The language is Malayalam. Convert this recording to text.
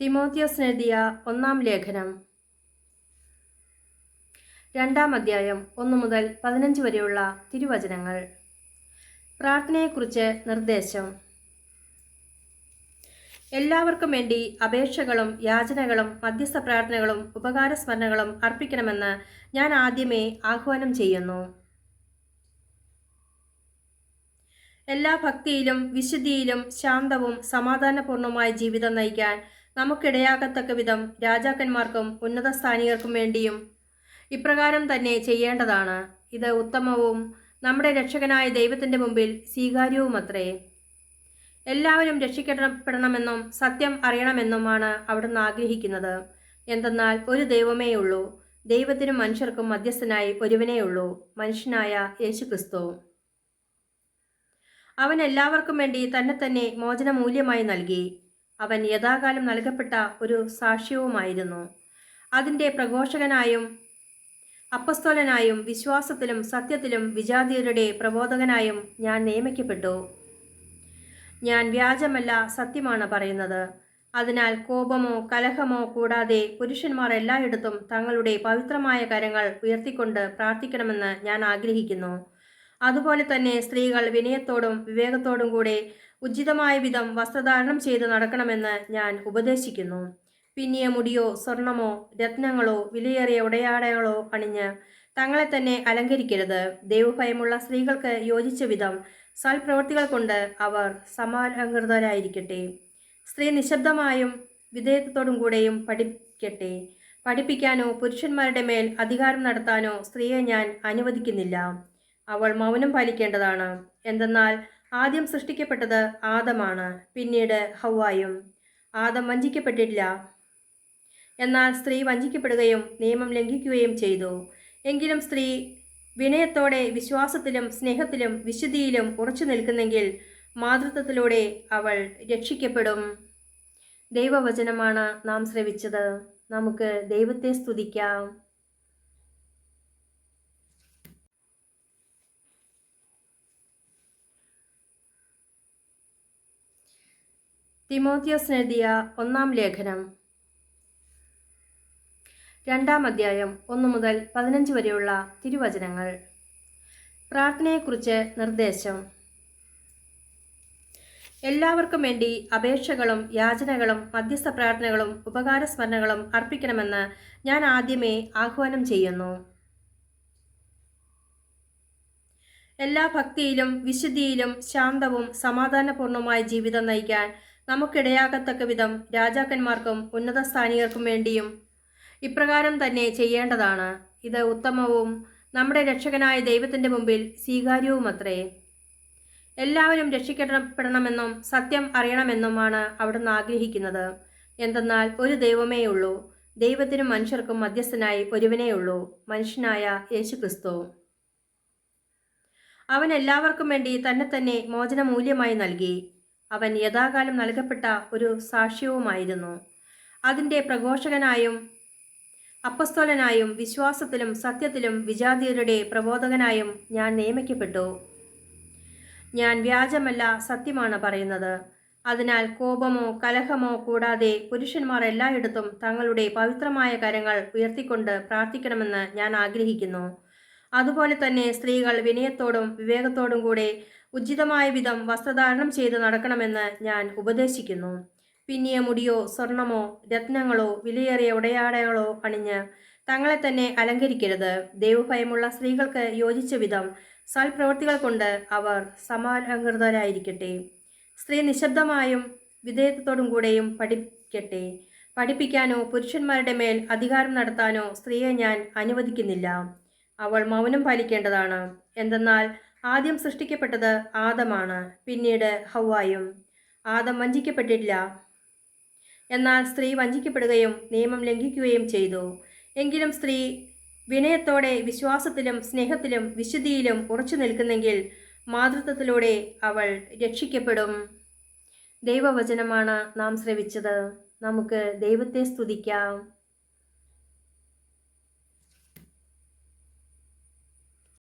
തിമോത്തിയോസ് എഴുതിയ ഒന്നാം ലേഖനം. രണ്ടാം അധ്യായം ഒന്നു മുതൽ പതിനഞ്ച് വരെയുള്ള തിരുവചനങ്ങൾ. പ്രാർത്ഥനയെക്കുറിച്ച് നിർദ്ദേശം. എല്ലാവർക്കും വേണ്ടി അപേക്ഷകളും യാചനകളും മധ്യസ്ഥ പ്രാർത്ഥനകളും ഉപകാരസ്മരണകളും അർപ്പിക്കണമെന്ന് ഞാൻ ആദ്യമേ ആഹ്വാനം ചെയ്യുന്നു. എല്ലാ ഭക്തിയിലും വിശുദ്ധിയിലും ശാന്തവും സമാധാനപൂർണവുമായ ജീവിതം നയിക്കാൻ നമുക്കിടയാകത്തക്ക വിധം രാജാക്കന്മാർക്കും ഉന്നത സ്ഥാനീയർക്കും വേണ്ടിയും ഇപ്രകാരം തന്നെ ചെയ്യേണ്ടതാണ്. ഇത് ഉത്തമവും നമ്മുടെ രക്ഷകനായ ദൈവത്തിന്റെ മുമ്പിൽ സ്വീകാര്യവുമത്രേ. എല്ലാവരും രക്ഷിക്കപ്പെടണമെന്നും സത്യം അറിയണമെന്നുമാണ് അവിടുന്ന് ആഗ്രഹിക്കുന്നത്. എന്തെന്നാൽ ഒരു ദൈവമേ ഉള്ളൂ. ദൈവത്തിനും മനുഷ്യർക്കും മധ്യസ്ഥനായി ഒരുവനേ ഉള്ളൂ. മനുഷ്യനായ യേശു ക്രിസ്തു അവൻ എല്ലാവർക്കും വേണ്ടി തന്നെ തന്നെ മോചനമൂല്യമായി നൽകി. അവൻ യഥാകാലം നൽകപ്പെട്ട ഒരു സാക്ഷ്യവുമായിരുന്നു. അതിന്റെ പ്രഘോഷകനായും അപ്പസ്തോലനായും വിശ്വാസത്തിലും സത്യത്തിലും വിജാതിയരുടെ പ്രബോധകനായും ഞാൻ നിയമിക്കപ്പെട്ടു. ഞാൻ വ്യാജമല്ല സത്യമാണ് പറയുന്നത്. അതിനാൽ കോപമോ കലഹമോ കൂടാതെ പുരുഷന്മാർ എല്ലായിടത്തും തങ്ങളുടെ പവിത്രമായ കരങ്ങൾ ഉയർത്തിക്കൊണ്ട് പ്രാർത്ഥിക്കണമെന്ന് ഞാൻ ആഗ്രഹിക്കുന്നു. അതുപോലെ തന്നെ സ്ത്രീകൾ വിനയത്തോടും വിവേകത്തോടും കൂടെ ഉചിതമായ വിധം വസ്ത്രധാരണം ചെയ്ത് നടക്കണമെന്ന് ഞാൻ ഉപദേശിക്കുന്നു. പിന്നിയ മുടിയോ സ്വർണമോ രത്നങ്ങളോ വിലയേറിയ ഉടയാടകളോ അണിഞ്ഞ് തങ്ങളെ തന്നെ അലങ്കരിക്കരുത്. ദൈവഭയമുള്ള സ്ത്രീകൾക്ക് യോജിച്ച വിധം സൽപ്രവൃത്തികൾ കൊണ്ട് അവർ സമാലങ്കൃതരായിരിക്കട്ടെ സ്ത്രീ നിശബ്ദമായും വിധേയത്വത്തോടും കൂടെയും പഠിക്കട്ടെ. പഠിപ്പിക്കാനോ പുരുഷന്മാരുടെ മേൽ അധികാരം നടത്താനോ സ്ത്രീയെ ഞാൻ അനുവദിക്കുന്നില്ല. അവൾ മൗനം പാലിക്കേണ്ടതാണ്. എന്തെന്നാൽ ആദ്യം സൃഷ്ടിക്കപ്പെട്ടത് ആദമാണ് പിന്നീട് ഹവായും ആദം വഞ്ചിക്കപ്പെട്ടില്ല എന്നാൽ സ്ത്രീ വഞ്ചിക്കപ്പെടുകയും നിയമം ലംഘിക്കുകയും ചെയ്തു. എങ്കിലും സ്ത്രീ വിനയത്തോടെ വിശ്വാസത്തിലും സ്നേഹത്തിലും വിശുദ്ധിയിലും ഉറച്ചു നിൽക്കുന്നെങ്കിൽ മാതൃത്വത്തിലൂടെ അവൾ രക്ഷിക്കപ്പെടും. ദൈവവചനമാണ് നാം ശ്രവിച്ചത്. നമുക്ക് ദൈവത്തെ സ്തുതിക്കാം. തിമോത്തിയോസ് എഴുതിയ ഒന്നാം ലേഖനം. രണ്ടാം അധ്യായം ഒന്നു മുതൽ പതിനഞ്ച് വരെയുള്ള തിരുവചനങ്ങൾ. പ്രാർത്ഥനയെക്കുറിച്ച് നിർദ്ദേശം. എല്ലാവർക്കും വേണ്ടി അപേക്ഷകളും യാചനകളും മധ്യസ്ഥ പ്രാർത്ഥനകളും ഉപകാരസ്മരണകളും അർപ്പിക്കണമെന്ന് ഞാൻ ആദ്യമേ ആഹ്വാനം ചെയ്യുന്നു. എല്ലാ ഭക്തിയിലും വിശുദ്ധിയിലും ശാന്തവും സമാധാനപൂർണവുമായ ജീവിതം നയിക്കാൻ നമുക്കിടയാകത്തക്ക വിധം രാജാക്കന്മാർക്കും ഉന്നത സ്ഥാനീയർക്കും വേണ്ടിയും ഇപ്രകാരം തന്നെ ചെയ്യേണ്ടതാണ്. ഇത് ഉത്തമവും നമ്മുടെ രക്ഷകനായ ദൈവത്തിന്റെ മുമ്പിൽ സ്വീകാര്യവുമത്രേ. എല്ലാവരും രക്ഷിക്കപ്പെടണമെന്നും സത്യം അറിയണമെന്നുമാണ് അവിടുന്ന് ആഗ്രഹിക്കുന്നത്. എന്തെന്നാൽ ഒരു ദൈവമേ ഉള്ളൂ. ദൈവത്തിനും മനുഷ്യർക്കും മധ്യസ്ഥനായി ഒരുവനേ ഉള്ളൂ. മനുഷ്യനായ യേശു ക്രിസ്തു അവൻ എല്ലാവർക്കും വേണ്ടി തന്നെ തന്നെ മോചനമൂല്യമായി നൽകി. അവൻ യഥാകാലം നൽകപ്പെട്ട ഒരു സാക്ഷ്യവുമായിരുന്നു. അതിന്റെ പ്രഘോഷകനായും അപ്പസ്തോലനായും വിശ്വാസത്തിലും സത്യത്തിലും വിജാതീയരുടെ പ്രബോധകനായും ഞാൻ നിയമിക്കപ്പെട്ടു. ഞാൻ വ്യാജമല്ല സത്യമാണ് പറയുന്നത്. അതിനാൽ കോപമോ കലഹമോ കൂടാതെ പുരുഷന്മാർ എല്ലായിടത്തും തങ്ങളുടെ പവിത്രമായ കരങ്ങൾ ഉയർത്തിക്കൊണ്ട് പ്രാർത്ഥിക്കണമെന്ന് ഞാൻ ആഗ്രഹിക്കുന്നു. അതുപോലെ തന്നെ സ്ത്രീകൾ വിനയത്തോടും വിവേകത്തോടും കൂടെ ഉചിതമായ വിധം വസ്ത്രധാരണം ചെയ്ത് നടക്കണമെന്ന് ഞാൻ ഉപദേശിക്കുന്നു. പിന്നിയ മുടിയോ സ്വർണമോ രത്നങ്ങളോ വിലയേറിയ ഉടയാടകളോ അണിഞ്ഞ് തങ്ങളെ തന്നെ അലങ്കരിക്കരുത്. ദൈവഭയമുള്ള സ്ത്രീകൾക്ക് യോജിച്ച വിധം സൽപ്രവൃത്തികൾ കൊണ്ട് അവർ സമാലങ്കൃതരായിരിക്കട്ടെ സ്ത്രീ നിശബ്ദമായും വിധേയത്വത്തോടും കൂടെയും പഠിക്കട്ടെ. പഠിപ്പിക്കാനോ പുരുഷന്മാരുടെ മേൽ അധികാരം നടത്താനോ സ്ത്രീയെ ഞാൻ അനുവദിക്കുന്നില്ല. അവൾ മൗനം പാലിക്കേണ്ടതാണ്. എന്തെന്നാൽ ആദ്യം സൃഷ്ടിക്കപ്പെട്ടത് ആദമാണ് പിന്നീട് ഹവായും. ആദം വഞ്ചിക്കപ്പെട്ടില്ല എന്നാൽ സ്ത്രീ വഞ്ചിക്കപ്പെടുകയും നിയമം ലംഘിക്കുകയും ചെയ്തു. എങ്കിലും സ്ത്രീ വിനയത്തോടെ വിശ്വാസത്തിലും സ്നേഹത്തിലും വിശുദ്ധിയിലും ഉറച്ചു നിൽക്കുന്നെങ്കിൽ മാതൃത്വത്തിലൂടെ അവൾ രക്ഷിക്കപ്പെടും. ദൈവവചനമാണ് നാം ശ്രവിച്ചത്. നമുക്ക് ദൈവത്തെ സ്തുതിക്കാം.